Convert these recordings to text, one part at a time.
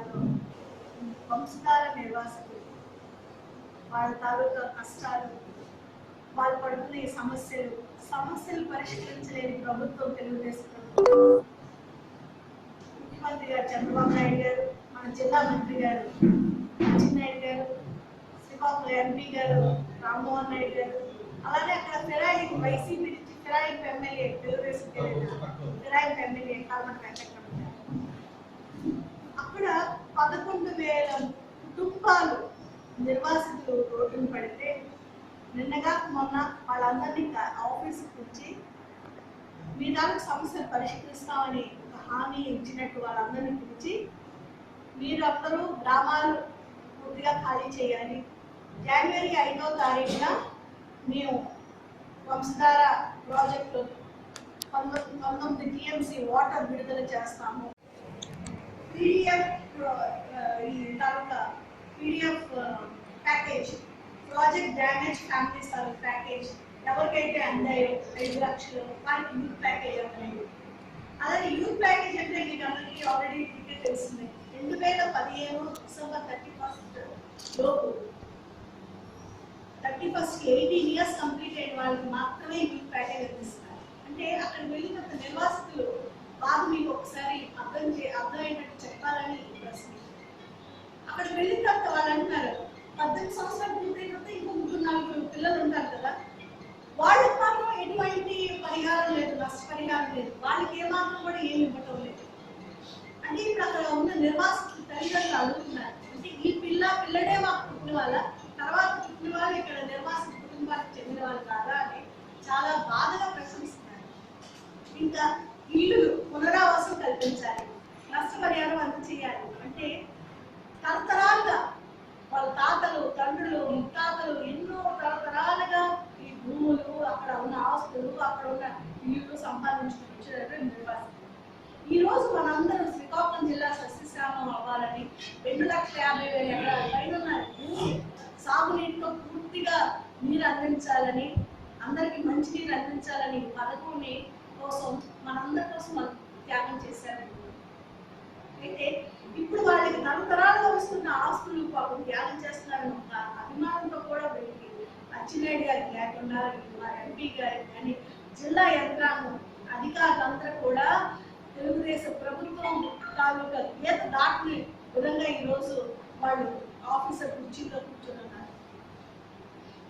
జిల్లాలో వంశధార నివాసితులు వాళ్ళ తాలూకా కష్టాలు వాళ్ళు పడుతున్న సమస్యలు సమస్యలు పరిష్కరించలేని ప్రభుత్వం తెలుగుదేశం ప్రభుత్వం. ముఖ్యమంత్రి గారు చంద్రబాబు నాయుడు గారు మన జిల్లా మంత్రి గారు చిన్నాయుడు గారు శ్రీకాకుళం ఎంపీ గారు రామ్మోహన్ నాయుడు గారు అలానే అక్కడ ఫిరాయింపు వైసీపీ నుంచి ఫిరాయింపు ఎమ్మెల్యే తెలుగుదేశం ఫిరాయింపు ఎమ్మెల్యే కాల్మట వెంకటరమణ గారు అక్కడ పదకొండు వేల కుటుంబాలు నిర్వాసితులు రోడ్డును పడితే నిన్నగా మొన్న వాళ్ళందరినీ ఆఫీస్కి వచ్చి మీ దానికి సమస్యలు పరిష్కరిస్తామని ఒక హామీ ఇచ్చినట్టు వాళ్ళందరినీ పిలిచి మీరు అందరూ గ్రామాలు పూర్తిగా ఖాళీ చేయాలి. జనవరి ఐదో తారీఖున మేము వంశధార ప్రాజెక్టు పంతొమ్మిది పంతొమ్మిది టీఎంసీ వాటర్ విడుదల చేస్తాము. పీడిఎఫ్ uh, ఈ తాలూకా PDF package project damage families తాలూకా ప్యాకేజ్ ఎవరికైతే అందాయో ఐదు లక్షలు వాళ్ళకి యూత్ ప్యాకేజ్ అందాయి అలాగే యూత్ ప్యాకేజ్ అంటే మీకు అందరికీ ఆల్రెడీ టికెట్ తెలిసింది రెండు వేల పదిహేను డిసెంబర్ థర్టీ ఫస్ట్ లోపు. Thirty first eighteen years complete అయిన వాళ్ళకి మాత్రమే యూత్ ప్యాకేజ్ అందిస్తారు. అంటే అక్కడ వెళ్ళిన నిర్వాసితులు బాధ మీకు ఒకసారి అర్థం చే అర్థమయ్యేటట్టు చెప్పాలని ఈ ప్రశ్న అక్కడ వెళ్ళిన తర్వాత వాళ్ళు అంటున్నారు పద్దెనిమిది సంవత్సరాలు పూర్తయిన తర్వాత ఇంకో ముగ్గురు నలుగురు పిల్లలు ఉంటారు కదా వాళ్ళకి మాత్రం ఎటువంటి పరిహారం లేదు నష్టపరిహారం లేదు వాళ్ళకి ఏమాత్రం కూడా ఏమి ఇవ్వటం లేదు అంటే ఇప్పుడు అక్కడ ఉన్న నిర్వాసితులు తల్లిదండ్రులు అడుగుతున్నారు. అంటే ఈ పిల్ల పిల్లడే మాకు పుట్టిన వాళ్ళ తర్వాత పుట్టిన వాళ్ళు ఇక్కడ నిర్వాసిత కుటుంబానికి చెందిన వాళ్ళు కాదా అని చాలా బాధగా ప్రశ్నిస్తున్నారు. ఇంకా ఇల్లు పునరావాసం కల్పించాలి. నష్టపరిహారం అందచేయాలి అంటే తరతరాలుగా వాళ్ళ తాతలు తండ్రులు ముత్తాతలు ఎన్నో తరతరాలుగా ఈ భూములు అక్కడ ఉన్న ఆస్తులు అక్కడ ఉన్న ఇల్లు సంపాదించుకుని వచ్చారు నిర్వాసితులు ఈ రోజు మనందరం శ్రీకాకుళం జిల్లా సస్యశ్యామం అవ్వాలని రెండు లక్షల యాభై వేల ఎకరాల పైన ఉన్న భూమి సాగునీటితో పూర్తిగా నీరు అందించాలని అందరికీ మంచి నీరు అందించాలని ఈ కోసం మనందరి కోసం త్యాగం చేశారు. అయితే ఇప్పుడు వాళ్ళకి తరతరాలుగా వస్తున్న ఆస్తులు పాపం త్యాగం చేస్తున్నారని ఒక అభిమానంతో కూడా వీళ్ళకి అచ్చినాయుడు గారికి లేకుండా మా ఎంపీ గారికి కానీ జిల్లా యంత్రాంగం అధికారులందరూ కూడా తెలుగుదేశం ప్రభుత్వం తాలూకా గీత దాటిని విధంగా ఈరోజు వాళ్ళు ఆఫీసర్ కుర్చీలో కూర్చున్నారు.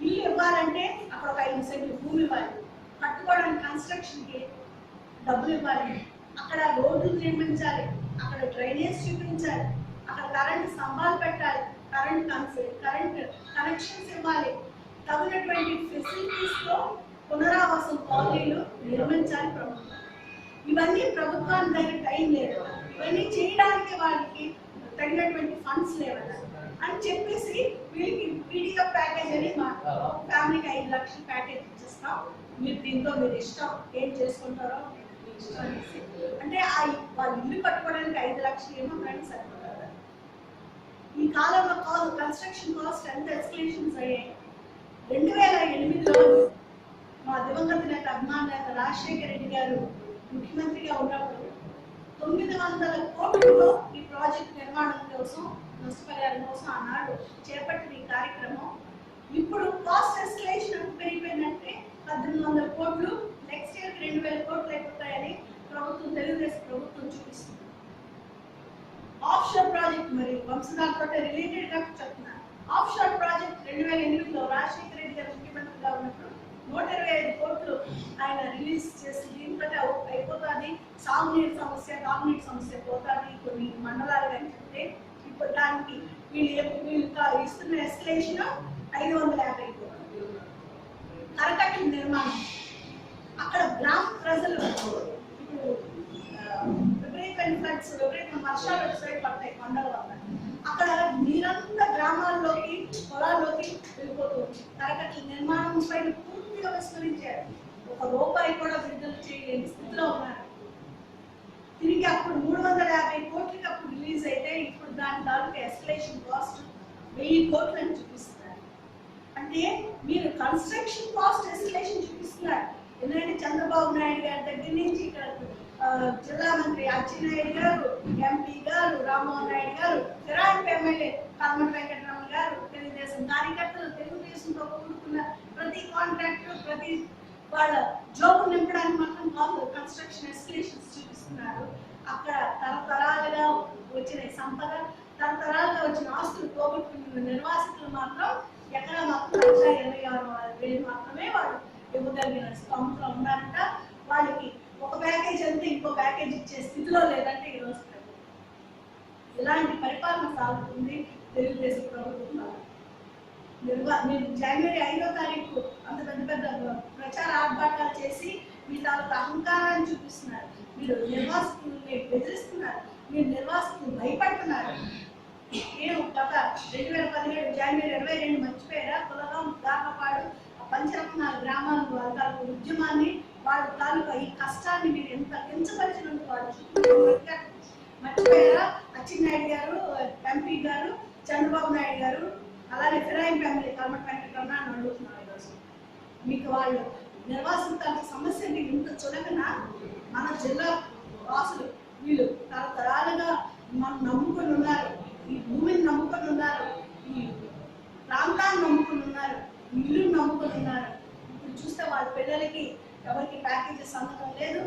ఇల్లు ఇవ్వాలంటే అక్కడ ఒక ఐదు సెంట్లు భూమి ఇవ్వాలి. కట్టుకోవడానికి కన్స్ట్రక్షన్కి డబ్బులు ఇవ్వాలి. అక్కడ రోడ్లు నిర్మించాలి. అక్కడ డ్రైనేజ్ చూపించాలి. అక్కడ కరెంట్ స్తంభాలు పెట్టాలి. కరెంట్ కన్స్ కరెంట్ కనెక్షన్స్ ఇవ్వాలి. తగినటువంటి ఫెసిలిటీస్తో పునరావాసం కాలనీలు నిర్మించాలి ప్రభుత్వం. ఇవన్నీ ప్రభుత్వానికి దగ్గర టైం లేదు. ఇవన్నీ చేయడానికి వాళ్ళకి తగినటువంటి ఫండ్స్ లేవన్నారు అని చెప్పేసి వీళ్ళకి పీడిఎఫ్ ప్యాకేజ్ అని మా ఫ్యామిలీకి ఐదు లక్షల ప్యాకేజ్ ఇచ్చేస్తాం. మీరు దీంతో మీరు ఇష్టం ఏం చేసుకుంటారో ఇష్టం అంటే ఆ వాళ్ళు ఇల్లు కట్టుకోవడానికి ఐదు లక్షలు ఏమో ఫ్రెండ్స్ సరిపోతారు. ఈ కాలంలో కాదు కన్స్ట్రక్షన్ కాస్ట్ ఎంత ఎక్స్ప్లెనేషన్స్ అయ్యాయి. రెండు వేల ఎనిమిదిలో మా దివంగత నేత అభిమాన నేత రాజశేఖర రెడ్డి గారు ముఖ్యమంత్రిగా ఉన్నప్పుడు తొమ్మిది వందల కోట్లలో ఈ ప్రాజెక్ట్ నిర్మాణం కోసం నష్టపరిహారం కోసం ఆనాడు చేపట్టిన ఈ కార్యక్రమం ఇప్పుడు కాస్ట్ ఎస్కలేషన్ పెరిగిపోయిందంటే పద్దెనిమిది వందల కోట్లు నెక్స్ట్ ఇయర్ రెండు వేల కోట్లు అయిపోతాయని ప్రభుత్వం తెలుగుదేశం ప్రభుత్వం చూపిస్తుంది. ఆఫ్షోర్ ప్రాజెక్ట్ మరి వంశధారతో రిలేటెడ్గా చెప్తున్నాను ఆఫ్ ప్రాజెక్ట్ రెండు వేల ఎనిమిదిలో రాజశేఖర రెడ్డి గారు ముఖ్యమంత్రిగా ఉన్నప్పుడు నూట ఇరవై ఐదు కోట్లు ఆయన రిలీజ్ చేసి దీంతో అయిపోతుంది సాగునీటి సమస్య తాగునీటి సమస్య పోతుంది కొన్ని మండలాలు అని చెప్తే ఇప్పుడు దానికి వీళ్ళు వీళ్ళు ఇస్తున్న ఎస్కలేషన్ ఐదు వందల యాభై కోట్లు కరకట్ల నిర్మాణం. అక్కడ గ్రామ ప్రజలు ఇప్పుడు విపరీతమైన ఫ్లడ్స్ విపరీతమైన వర్షాలు వచ్చాయి పడతాయి కొండల వల్ల అక్కడ నీరంతా గ్రామాల్లోకి పొలాల్లోకి వెళ్ళిపోతుంది కరకట్ల నిర్మాణం పైన పూర్తిగా విస్తరించారు. ఒక రూపాయి కూడా విడుదల చేయలేని స్థితిలో ఉన్నారు. తిరిగి అప్పుడు మూడు వందల యాభై కోట్లకి అప్పుడు రిలీజ్ అయితే ఇప్పుడు దాని దానికి ఎస్కలేషన్ కాస్ట్ వెయ్యి కోట్లు అని చూపిస్తున్నారు. అంటే మీరు కన్స్ట్రక్షన్ కాస్ట్ ఎస్కలేషన్ చూపిస్తున్నారు. ఎందుకంటే చంద్రబాబు నాయుడు గారి దగ్గర నుంచి ఇక్కడ జిల్లా మంత్రి అచ్చెన్నాయుడు గారు ఎంపీ గారు రామ్మోహన్ నాయుడు గారు ఫిరాయింపు ఎమ్మెల్యే కల్మటి వెంకటరమణ గారు తెలుగుదేశం కార్యకర్తలు తెలుగుదేశంతో కూడుకున్న ప్రతి కాంట్రాక్టర్ ప్రతి వాళ్ళ జోబు నింపడానికి మాత్రం కాదు కన్స్ట్రక్షన్ ఎస్కలేషన్స్ చూపిస్తున్నారు. అక్కడ తరతరాలుగా వచ్చిన సంపద తరతరాలుగా వచ్చిన ఆస్తులు పోగొట్టుకున్న నిర్వాసితులు మాత్రం ఎక్కడ మాత్రం లక్ష ఇరవై ఆరు వేలు మాత్రమే వాళ్ళు ఇవ్వగలిగిన స్థానంలో ఉన్నారంట. వాళ్ళకి ఒక ప్యాకేజ్ అంటే ఇంకో ప్యాకేజ్ ఇచ్చే స్థితిలో లేదంటే ఈరోజు ఇలాంటి పరిపాలన సాగుతుంది తెలుగుదేశం ప్రభుత్వం నిర్వా మీరు జనవరి ఐదో తారీఖు అంత పెద్ద పెద్ద ప్రచార ఆర్భాటాలు చేసి మీ తాలూకు అహంకారాన్ని చూపిస్తున్నారు. మీరు నిర్వాసితుల్ని బెదిరిస్తున్నారు. మీరు నిర్వాసితులు భయపడుతున్నారు. నేను గత రెండు వేల పదిహేడు జనవరి ఇరవై రెండు మర్చిపోయారా? కులగం దాకపాడు పంచరత్నాలు గ్రామాల వాళ్ళ తాలూకు ఉద్యమాన్ని వాళ్ళ తాలూకా ఈ కష్టాన్ని మీరు ఎంత కించపరిచినందుకు వాళ్ళు మర్చిపోయారా? అచ్చెన్నాయుడు గారు ఎంపీ గారు చంద్రబాబు నాయుడు గారు అలాగే ఫిరాయింపు ఫ్యామిలీ కల్మట్ వెంకటరమణ అని అడుగుతున్నారు మీకు వాళ్ళు నిర్వాసిత సమస్యని ఇంత చులకన? మన జిల్లా వాసులు వీళ్ళు తరతరాలుగా మనం నమ్ముకొని ఉన్నారు. ఈ భూమిని నమ్ముకొని ఉన్నారు. ఈ ప్రాంతాన్ని నమ్ముకొని ఉన్నారు. ఇల్లు నమ్ముకొని ఉన్నారు. ఇప్పుడు చూస్తే వాళ్ళ పిల్లలకి ఎవరికి ప్యాకేజెస్ అందడం లేదు.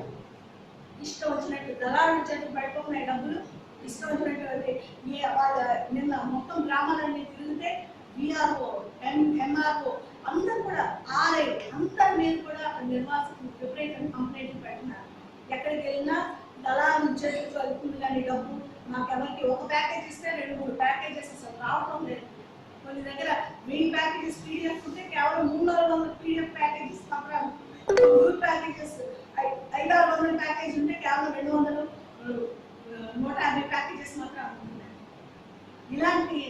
ఇష్టం వచ్చినట్టు దళారుల చేతులు పడిపోతున్నాయి డబ్బులు ఇష్టం వచ్చినట్టు ఈ వాళ్ళ నిన్న మొత్తం గ్రామాలన్నీ తిరిగితే డిఆర్ఓ ఎం ఎంఆర్ఓ అందరూ కూడా ఆర్ఐ అందరి మీద కూడా నిర్వాసితులు విపరీతం కంప్లైంట్ పెట్టినారు. ఎక్కడికి వెళ్ళినా దళాలు చేతులు వెళ్తుంది కానీ డబ్బు మాకెవరికి? ఒక ప్యాకేజ్ ఇస్తే రెండు మూడు ప్యాకేజెస్ అసలు రావటం లేదు. కొన్ని దగ్గర వెయ్యి ప్యాకేజెస్ పీడిఎఫ్ ఉంటే కేవలం మూడు నాలుగు వందల పీడిఎఫ్ ప్యాకేజెస్ తప్ప గ్రూప్ ప్యాకేజెస్ ఐదు ఆరు వందల ప్యాకేజ్ ఉంటే కేవలం రెండు వందలు నూట యాభై ప్యాకేజెస్ మాత్రం ఇలాంటి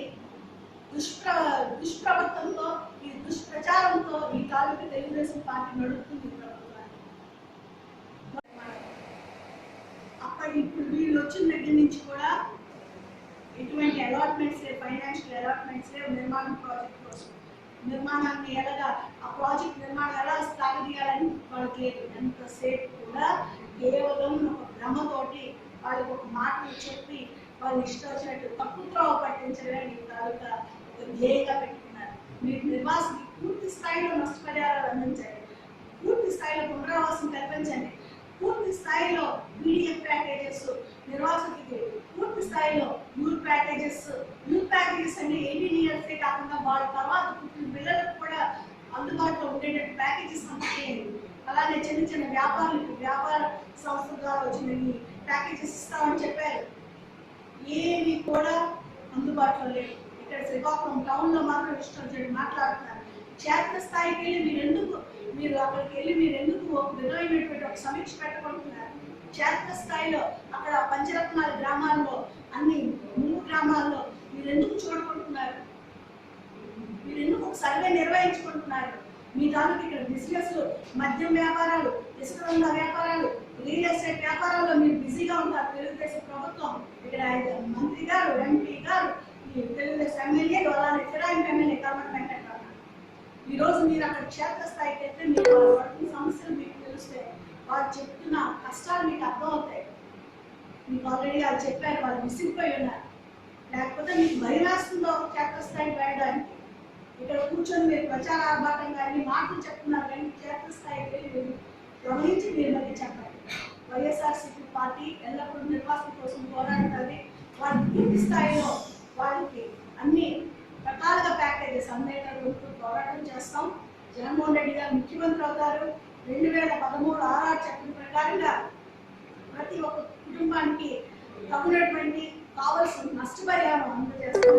దుష్ప్ర దుష్ప్రవర్తనతో ఈ దుష్ప్రచారంతో ఈ తాలూకు తెలుగుదేశం పార్టీ నడుపుతుంది ప్రభుత్వాన్ని అప్పటి ఇప్పుడు వీళ్ళు వచ్చిన దగ్గర నుంచి కూడా ఎటువంటి అలాట్మెంట్స్ లేవు ఫైనాన్షియల్ అలాట్మెంట్స్ లేవు నిర్మాణం ప్రాజెక్ట్ కోసం. నిర్మాణాన్ని ఎలాగా ఆ ప్రాజెక్ట్ నిర్మాణం ఎలా సాగదీయాలని వాళ్ళకి లేదు. ఎంతసేపు కూడా కేవలం ఒక భ్రమతోటి వాళ్ళకి ఒక మాటలు చెప్పి వాళ్ళు ఇష్టం వచ్చినట్టు తప్పుత్రోవ పట్టించడమే తాలూకా ఒక పెట్టుకున్నారు. మీరు నిర్వాసికి పూర్తి స్థాయిలో నష్టపరిహారాలు అందించండి. పూర్తి స్థాయిలో పునరావాసం కల్పించండి. పూర్తి స్థాయిలో మీడియం ప్యాకేజెస్ నిర్వాసితులకి పూర్తి స్థాయిలో యూత్ ప్యాకేజెస్ యూత్ ప్యాకేజెస్ అంటే ఎయిటీన్ ఇయర్సే కాకుండా వాళ్ళ తర్వాత పుట్టిన పిల్లలకు కూడా అందుబాటులో ఉండేటట్టు ప్యాకేజెస్ అందజేయండి అలానే చిన్న చిన్న వ్యాపారులకు వ్యాపార సంస్థల ద్వారా వచ్చిన ప్యాకేజెస్ ఇస్తామని చెప్పారు. ఏవి కూడా అందుబాటులో లేవు. ఇక్కడ శ్రీకాకుళం టౌన్లో మాత్రం ఇష్టం వచ్చి మాట్లాడుతున్నారు. క్షేత్ర స్థాయికి వెళ్ళి మీరు ఎందుకు మీరు అక్కడికి వెళ్ళి మీరు ఎందుకు ఒక విధమైనటువంటి ఒక సమీక్ష పెట్టకుంటున్నారు క్షేత్ర స్థాయిలో అక్కడ పంచరత్నాల గ్రామాల్లో అన్ని మూడు గ్రామాల్లో మీరు ఎందుకు చూడుకుంటున్నారు మీరు ఎందుకు ఒక సర్వే నిర్వహించుకుంటున్నారు? మీ దానికి ఇక్కడ బిజినెస్ మద్యం వ్యాపారాలు ఇసుక రంగ వ్యాపారాలు రియల్ ఎస్టేట్ వ్యాపారాల్లో మీరు బిజీగా ఉంటారు. తెలుగుదేశం ప్రభుత్వం ఇక్కడ మంత్రి గారు ఎంపీ గారు తెలుగుదేశం ఎమ్మెల్యే అలానే ఫిరాయింపు ఎమ్మెల్యే కర్మట వెంకటరమణ ఈ రోజు మీరు అక్కడ క్షేత్ర స్థాయికి వెళ్తే మీరు పడుతున్న సమస్యలు మీకు తెలుస్తాయి వాళ్ళు చెప్తున్న కష్టాలు మీకు అర్థమవుతాయి. మీకు ఆల్రెడీ వాళ్ళు చెప్పారు వాళ్ళు విసిగిపోయి ఉన్నారు. లేకపోతే మీకు భయం వేస్తుందో క్షేత్ర స్థాయికి వెళ్ళడానికి? ఇక్కడ కూర్చొని మీరు ప్రచార ఆర్భాటంగా అన్ని మాటలు చెప్తున్నారు కానీ క్షేత్ర స్థాయికి వెళ్ళి గమనించి మీరు మళ్ళీ చెప్పండి. వైఎస్ఆర్సీపీ పార్టీ ఎల్లప్పుడూ నిర్వాసన కోసం పోరాడుతుంది. వారి పూర్తి స్థాయిలో అన్ని రకాలుగా ప్యాకేజెస్ అందేటట్టు పోరాటం చేస్తాం. జగన్మోహన్ రెడ్డి గారు ముఖ్యమంత్రి అవుతారు. రెండు వేల పదమూడు ఆర్ఆర్ చట్టం ప్రకారంగా ప్రతి ఒక్క కుటుంబానికి తగినటువంటి కావలసిన నష్టపరిహారం అందజేస్తాం.